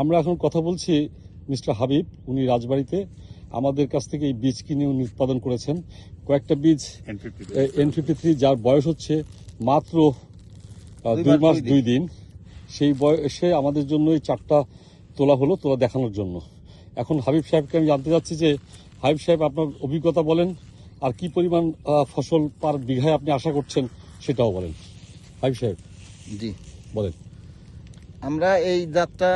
আমরা এখন কথা বলছি মিস্টার হাবিব উনি রাজবাড়িতে। আমাদের কাছ থেকে এই বীজ কিনে উনি উৎপাদন করেছেন। কয়েকটা বীজ এন ফিফটি থ্রি যার বয়স হচ্ছে মাত্র দুই মাস দুই দিন। সেই বয়সে আমাদের জন্য এই চারটা তোলা হলো তোলা দেখানোর জন্য। এখন হাবিব সাহেবকে আমি জানতে চাচ্ছি যে হাবিব সাহেব আপনার অভিজ্ঞতা বলেন আর কি পরিমাণ ফসল পার বিঘায় আপনি আশা করছেন সেটাও বলেন। হাবিব সাহেব। জি। বলেন। আমরা এই জাতটা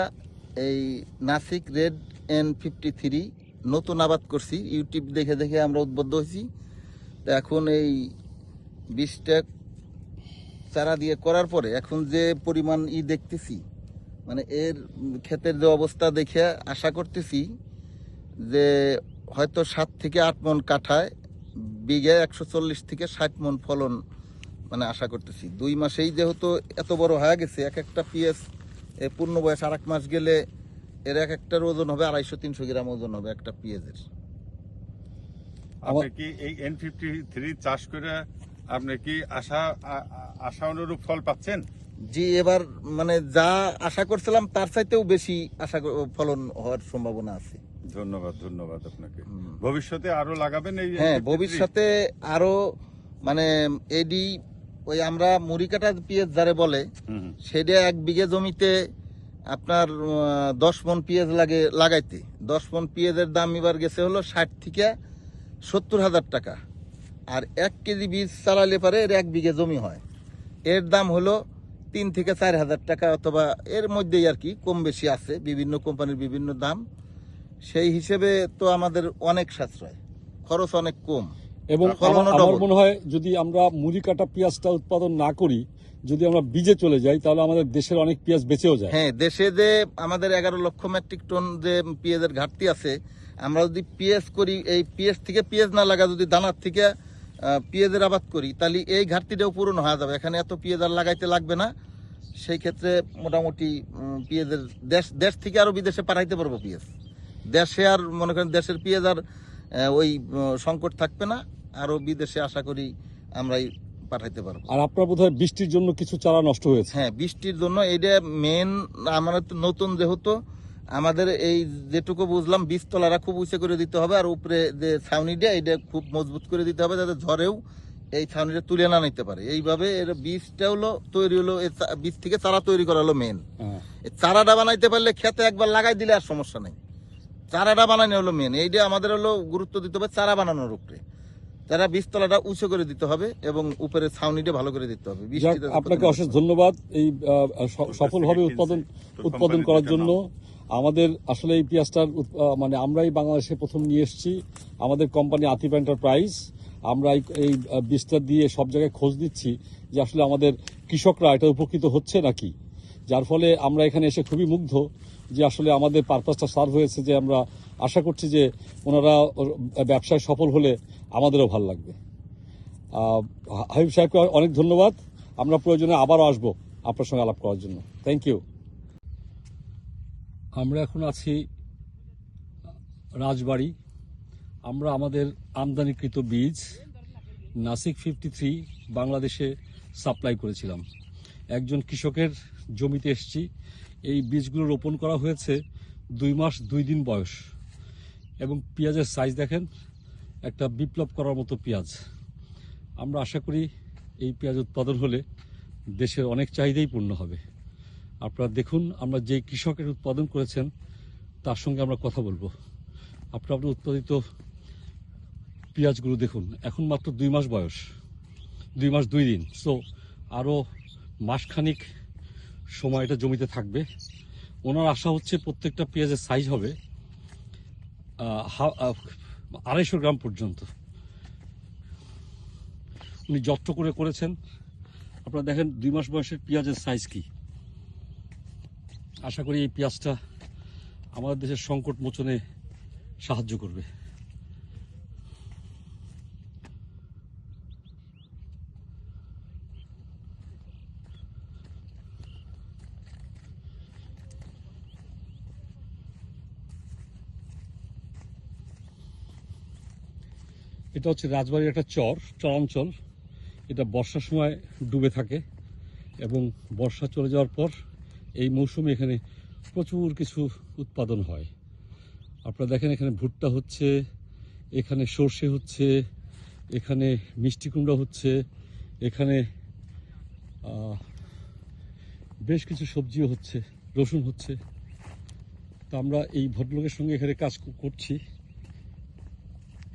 এই Nashik red N fifty three নতুন আবাদ করছি। ইউটিউব দেখে দেখে আমরা উদ্বুদ্ধ হয়েছি। তো এখন এই বীজটা চারা দিয়ে করার পরে এখন যে পরিমাণ ই দেখতেছি মানে এর ক্ষেতের যে অবস্থা দেখে আশা করতেছি যে হয়তো সাত থেকে আট মন কাঠায়, বিঘে একশো চল্লিশ থেকে ষাট মন ফলন মানে আশা করতেছি। দুই মাসেই যেহেতু এত বড় হয়ে গেছে, এক একটা পিএস পূর্ণ বয়স আর মাস গেলে এর এক একটার ওজন হবে আড়াইশো তিনশো গ্রাম ওজন হবে একটা পিএসের আপনি কি এই এন ফিফটি থ্রি চাষ করে আপনি কি আশা আশা অনুরূপ ফল পাচ্ছেন? জি এবার মানে যা আশা করছিলাম তার চাইতেও বেশি আশা ফলন হওয়ার সম্ভাবনা আছে। ধন্যবাদ ধন্যবাদ আপনাকে। ভবিষ্যতে আরও লাগাবেন এই হ্যাঁ ভবিষ্যতে আরও মানে এডি ওই আমরা মুড়ি কাটা পিএস যারে বলে। সেটা এক বিঘে জমিতে আপনার দশ মন পেঁয়াজ লাগে লাগাইতে। দশ মন পেঁয়াজের দাম এবার গেছে হলো ষাট থেকে সত্তর হাজার টাকা। আর এক কেজি বীজ চালালে পারে এর এক বিঘে জমি হয়। এর দাম হলো তিন থেকে চার হাজার টাকা অথবা এর মধ্যেই আর কি কম বেশি আছে বিভিন্ন কোম্পানির বিভিন্ন দাম। সেই হিসেবে তো আমাদের অনেক সাশ্রয় খরচ অনেক কম। এবং আমার মনে হয় যদি আমরা মুড়ি কাটা পেঁয়াজটা উৎপাদন না করি যদি আমরা বীজে চলে যাই তাহলে আমাদের দেশের অনেক পেঁয়াজ বেঁচেও যায়। হ্যাঁ দেশে যে আমাদের এগারো লক্ষ মেট্রিক টন যে পেঁয়াজের ঘাটতি আছে আমরা যদি পেঁয়াজ করি এই পেঁয়াজ থেকে পেঁয়াজ না লাগা যদি দানার থেকে পেঁয়াজের আবাদ করি তাহলে এই ঘাটতিটাও পূরণ হয়ে যাবে। এখানে এত পেঁয়াজ আর লাগাইতে লাগবে না। সেই ক্ষেত্রে মোটামুটি পেঁয়াজের দেশ দেশ থেকে আরও বিদেশে পাঠাইতে পারব পেঁয়াজ। দেশে আর মনে করেন দেশের পেঁয়াজ আর ওই সংকট থাকবে না। আরও বিদেশে আশা করি আমরাই পাঠাইতে পারব। আর আপনার বোধহয় বৃষ্টির জন্য কিছু চারা নষ্ট হয়েছে? হ্যাঁ বৃষ্টির জন্য এটা মেন আমরা তো নতুন যেহেতু আমাদের এই যেটুকু বুঝলাম বীজতলারা খুব উঁচু করে দিতে হবে আর উপরে যে ছাউনিটা এটা খুব মজবুত করে দিতে হবে যাতে ঝড়েও এই ছাউনিটা তুলে না নিতে পারে। এইভাবে এর বীজটা হলো তৈরি হলো বীজ থেকে চারা তৈরি করা হলো মেন হ্যাঁ। এই চারাটা বানাইতে পারলে খেতে একবার লাগাই দিলে আর সমস্যা নেই। চারাটা বানানো হলো মেন এইটা আমাদের হলো গুরুত্ব দিতে হবে চারা বানানোর উপরে। চারা বীজতলাটা উঁচু করে দিতে হবে এবং উপরে ছাউনিটা ভালো করে দিতে হবে। আপনাকে অশেষ ধন্যবাদ এই স- সফলভাবে উৎপাদন উৎপাদন করার জন্য আমাদের আসলে এই পেঁয়াজটার মানে আমরাই বাংলাদেশে প্রথম নিয়ে এসেছি। আমাদের কোম্পানি আতিফ এন্টারপ্রাইজ। আমরা এই- বীজটা দিয়ে সব জায়গায় খোঁজ দিচ্ছি যে আসলে আমাদের কৃষকরা এটা উপকৃত হচ্ছে নাকি। যার ফলে আমরা এখানে এসে খুবই মুগ্ধ যে আসলে আমাদের পারপাসটা সার্ভ হয়েছে যে আমরা আশা করছি যে ওনারা ব্যবসায় সফল হলে আমাদেরও ভালো লাগবে। হাবিব সাহেবকে অনেক ধন্যবাদ। আমরা প্রয়োজনে আবারও আসব আপনার সঙ্গে আলাপ করার জন্য। থ্যাংক ইউ আমরা এখন আছি রাজবাড়ি। আমরা আমাদের আমদানিকৃত বীজ নাসিক ফিফটি থ্রি বাংলাদেশে সাপ্লাই করেছিলাম। একজন কৃষকের জমিতে এসেছি। এই বীজগুলো রোপণ করা হয়েছে দুই মাস, দুই দিন বয়স। এবং পেঁয়াজের সাইজ দেখেন একটা বিপ্লব করার মতো পেঁয়াজ। আমরা আশা করি এই পেঁয়াজ উৎপাদন হলে দেশের অনেক চাহিদাই পূর্ণ হবে। আপনারা দেখুন, আমরা যে কৃষকের উৎপাদন করেছেন, তার সঙ্গে আমরা কথা বলব। আপনারা আপনার উৎপাদিত পেঁয়াজগুলো দেখুন, এখন মাত্র দুই মাস বয়স, দুই মাস দুই দিন। সো আরও মাসখানিক সময় এটা জমিতে থাকবে। ওনার আশা হচ্ছে প্রত্যেকটা পেঁয়াজের সাইজ হবে আড়াইশো গ্রাম পর্যন্ত। উনি যত্ন করে করেছেন। আপনারা দেখেন, দুই মাস বয়সের পেঁয়াজের সাইজ কি। আশা করি এই পেঁয়াজটা আমাদের দেশের সংকট মোচনে সাহায্য করবে। এটা হচ্ছে রাজবাড়ির একটা চর, চরাঞ্চল। এটা বর্ষার সময় ডুবে থাকে এবং বর্ষা চলে যাওয়ার পর এই মৌসুমে এখানে প্রচুর কিছু উৎপাদন হয়। আপনারা দেখেন এখানে ভুট্টা হচ্ছে, এখানে সর্ষে হচ্ছে, এখানে মিষ্টি কুমড়া হচ্ছে, এখানে বেশ কিছু সবজিও হচ্ছে, রসুন হচ্ছে। তো আমরা এই ভদ্রলোকের সঙ্গে এখানে কাজ করছি।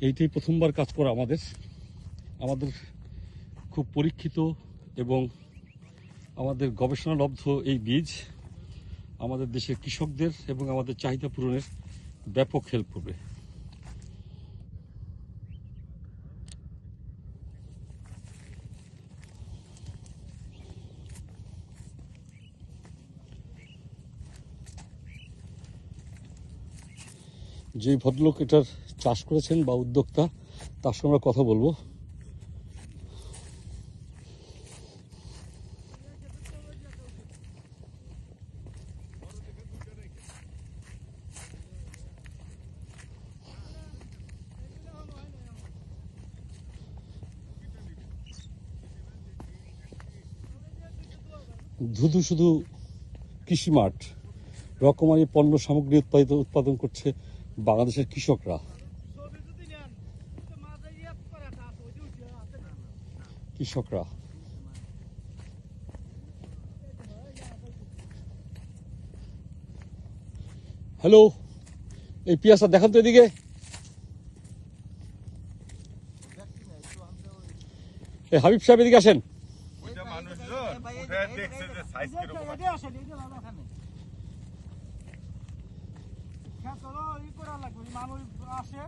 এইটাই প্রথমবার কাজ করা আমাদের। আমাদের খুব পরীক্ষিত এবং আমাদের গবেষণালব্ধ এই বীজ আমাদের দেশের কৃষকদের এবং আমাদের চাহিদা পূরণের ব্যাপক হেল্প করবে। যে ভদ্রলোক এটার চাষ করেছেন বা উদ্যোক্তা, তার সঙ্গে আমরা কথা বলব। ধুধু শুধু কৃষি মাঠ, রকমারি পণ্য সামগ্রী উৎপাদিত, উৎপাদন করছে বাংলাদেশের কৃষকরা। কৃষকরা। হ্যালো এই পিয়াসা দেখান তো এদিকে। হাবিব সাহেব এদিকে আসেন। মানুষজন ই দেখছে লাগবে মানুষ আসে।